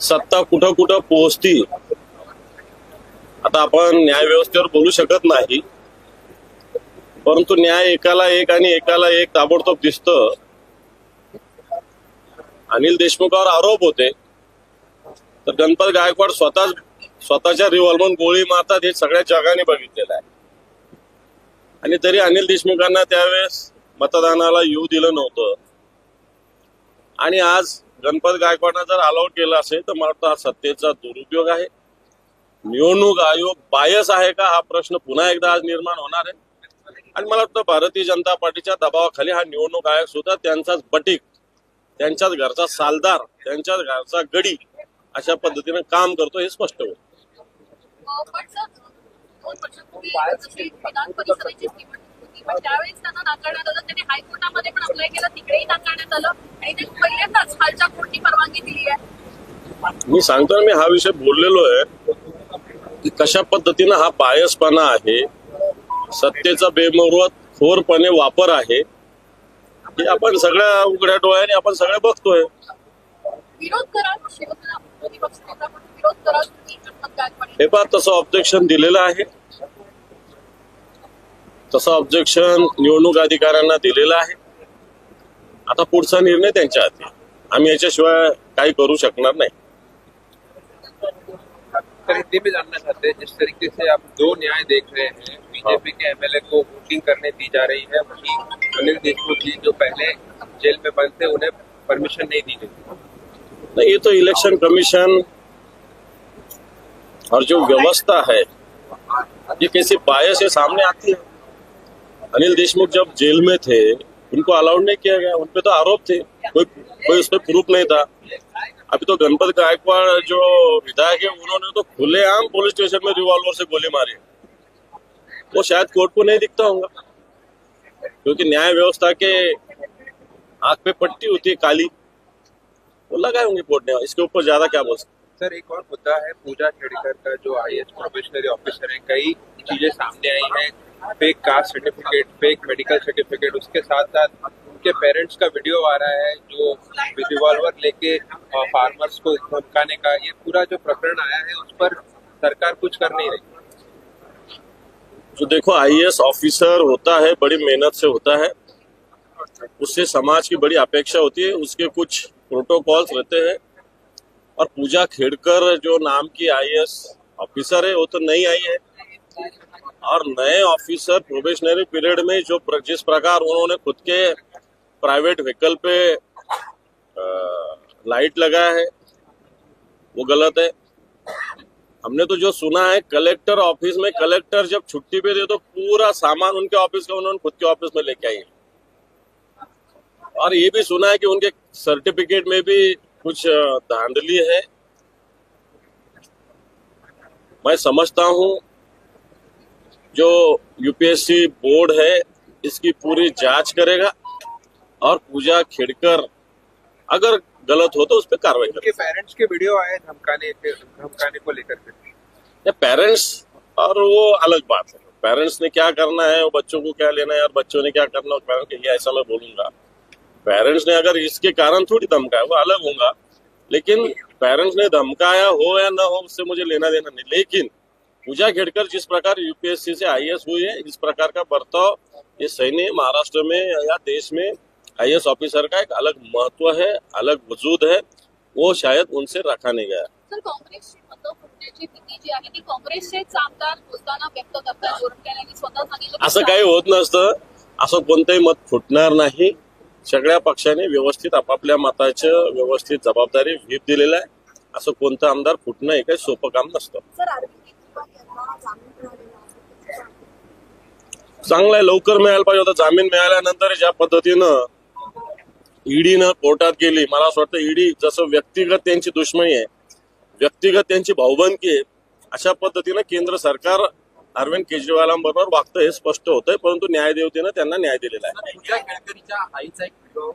सत्ता कुठं कुठं पोहोचती आता आपण न्याय व्यवस्थेवर बोलू शकत नाही. परंतु न्याय एकाला एक आणि एकाला एक ताबडतोब दिसत. अनिल देशमुखावर आरोप होते. तर गणपत गायकवाड स्वतः स्वतःच्या रिव्हॉल्वर गोळी मारतात हे सगळ्या जगाने बघितलेलं आहे. आणि तरी अनिल देशमुखांना त्यावेळेस मतदानाला येऊ दिलं नव्हतं. आणि आज गणपत गायकवाडनं जर अलाउड केलं असेल तर मला वाटतं हा सत्तेचा दुरुपयोग आहे. निवडणूक आयोग बायस आहे का? हा प्रश्न पुन्हा एकदा आज निर्माण होणार आहे. आणि मला वाटतं भारतीय जनता पार्टीच्या दबावाखाली हा निवडणूक आयोग सुद्धा त्यांचाच बटीक त्यांच्याच घरचा सालदार त्यांच्याच घरचा गडी अशा पद्धतीने काम करतो हे स्पष्ट होईल. अ, पण सर दोन वर्षापूर्वी जशी विधान परिषदेची निवडणूक होती. पण त्यावेळेस त्यांना नाकारण्यात आलं. त्यांनी हायकोर्टामध्ये पण अप्लाय केलं. तिकडेही नाकारण्यात आलं. आणि ते पहिल्यांदाच खालच्या कोर्टनी परवानगी दिली आहे मी सांगतो मी हा विषय बोललेलो आहे की कशा पद्धतीनं हा बायसपणा आहे सत्तेचा बेमुरवत खोरपणे वापर आहे हे आपण सगळ्या उघड्या डोळ्याने आपण सगळे बघतोय. हे पहा तसं ऑब्जेक्शन दिलेलं आहे. तसं ऑब्जेक्शन निवडणूक अधिकाऱ्यांना दिलेलं आहे. आता पुढचा निर्णय त्यांच्या हाती आहे. आम्ही याच्याशिवाय काही करू शकणार नाही. सर हिंदी में जानना चाहते हैं जिस तरीके से आप दो न्याय देख रहे हैं बीजेपी के एमएलए को वोटिंग करने दी जा रही है वहीं अनिल देशमुख जी जो पहले जेल में बंद थे उन्हें परमिशन नहीं दी गई। नहीं ये तो इलेक्शन कमीशन और जो व्यवस्था है ये कैसी बायस है सामने आती है? अनिल देशमुख जब जेल में थे, उनको अलाउड नहीं किया गया। उनपे तो आरोप थे। कोई कोई उस पर प्रूफ नहीं था। अभी तो गणपत गायकवाड़ जो विधायक है, उन्होंने तो खुलेआम पुलिस स्टेशन में रिवॉल्वर से गोली मारी। वो शायद कोर्ट को नहीं दिखता होगा। क्योंकि न्याय व्यवस्था के आँख पे पट्टी होती है काली। वो लगाए होंगे कोर्ट ने। इसके ऊपर ज़्यादा क्या बोल सकते सर, एक और मुद्दा है, पूजा खेड़कर का जो आई प्रोबेशनरी ऑफिसर है, कई चीज़ें सामने आई हैं fake caste certificate fake medical certificate उसके साथ साथ उनके पेरेंट्स का वीडियो आ रहा है जो रिवॉल्वर लेके फार्मर्स को धमकाने का, ये पूरा जो प्रकरण आया है उस पर सरकार कुछ कर नहीं रही। जो देखो आईएएस ऑफिसर होता है, बड़ी मेहनत से होता है। उससे समाज की बड़ी अपेक्षा होती है, उसके कुछ प्रोटोकॉल्स रहते हैं। और पूजा खेड़कर जो नाम की आईएएस ऑफिसर है, वो तो नहीं आई है। और नए ऑफिसर प्रोबेशनरी पीरियड में जो जिस प्रकार उन्होंने खुद के प्राइवेट व्हीकल पे लाइट लगाया है, वो गलत है। हमने तो जो सुना है कलेक्टर ऑफ़िस में कलेक्टर जब छुट्टी पे दे तो पूरा सामान उनके ऑफ़िस का उन्होंने खुद के ऑफ़िस में लेके आई और ये भी सुना है कि उनके सर्टिफिकेट में भी कुछ धांधली है। मैं समझता हूँ जो यूपीएससी बोर्ड है इसकी पूरी जाँच करेगा और पूजा खेड़कर अगर गलत हो तो उस पर कार्रवाई करेगा। पेरेंट्स के वीडियो आए धमकाने धमकाने को लेकर के। पेरेंट्स और वो अलग बात है। पेरेंट्स ने क्या करना है वो बच्चों को क्या लेना है और बच्चों ने क्या करना है पेरेंट्स के लिए ऐसा मैं बोलूँगा। पेरेंट्स ने अगर इसके कारण थोड़ी धमकाया वो अलग होगा लेकिन पेरेंट्स ने धमकाया हो या ना हो उससे मुझे लेना देना नहीं। लेकिन पूजा खेड़कर जिस प्रकार यूपीएससी से आईएएस हुई है इस प्रकार का बर्ताव ये सैन्य महाराष्ट्र में या देश में आईएएस ऑफिसर का एक अलग महत्त्व है अलग वजूद है वो शायद उनसे रखा नहीं गया। सर काँग्रेसची मतं फुटण्याची भीती जी आहे ती काँग्रेसचेच आमदार बोलताना व्यक्त करतात गोरंट्याल यांनी. स्वतः सांगितलं की असं काही होत नसतं. असं कोणतंही मत फुटणार नाही. सगळ्या पक्षाने व्यवस्थित आपापल्या मताचं व्यवस्थित जबाबदारी व्हीप दिलेलं आहे. असं कोणतं आमदार फुटणं हे काही सोपं काम नसतं. सर अरविंद लवकर मिळायला पाहिजे होता. जामीन मिळाल्यानंतर ज्या पद्धतीनं ईडीनं कोर्टात गेली मला असं वाटतं ईडी जसं व्यक्तिगत त्यांची दुश्मनी आहे व्यक्तिगत त्यांची भाऊबंदकी आहे अशा पद्धतीनं केंद्र सरकार अरविंद केजरीवालांबरोबर वागतं हे स्पष्ट होतंय परंतु न्यायदेवतेनं त्यांना न्याय दिलेला आहे. पूजा केळकरीच्या आईचा एक व्हिडिओ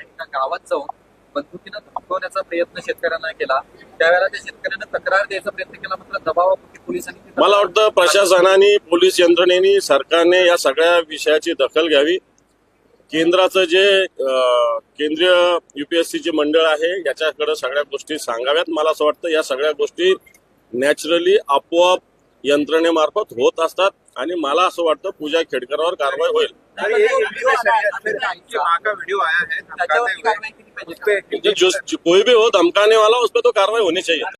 एका गावात जाऊन बंदुकीनं धमकवण्याचा प्रयत्न शेतकऱ्यांना केला. त्यावेळेला त्या शेतकऱ्यांना तक्रार द्यायचा प्रयत्न केला मात्र दबावापोटी मला वाटतं प्रशासनाने पोलीस यंत्रणेने सरकारने या सगळ्या विषयाची दखल घ्यावी. केंद्राचं जे केंद्रीय युपीएससीचे मंडळ आहे याच्याकडे सगळ्या गोष्टी सांगाव्यात. मला असं वाटतं या सगळ्या गोष्टी नॅचरली आपोआप यंत्रणेमार्फत होत असतात आणि मला असं वाटतं पूजा खेडकरावर कारवाई होईल. जो, जो कोई भी हो धमकाने वाला उस पर तो कार्रवाई होनी चाहिए.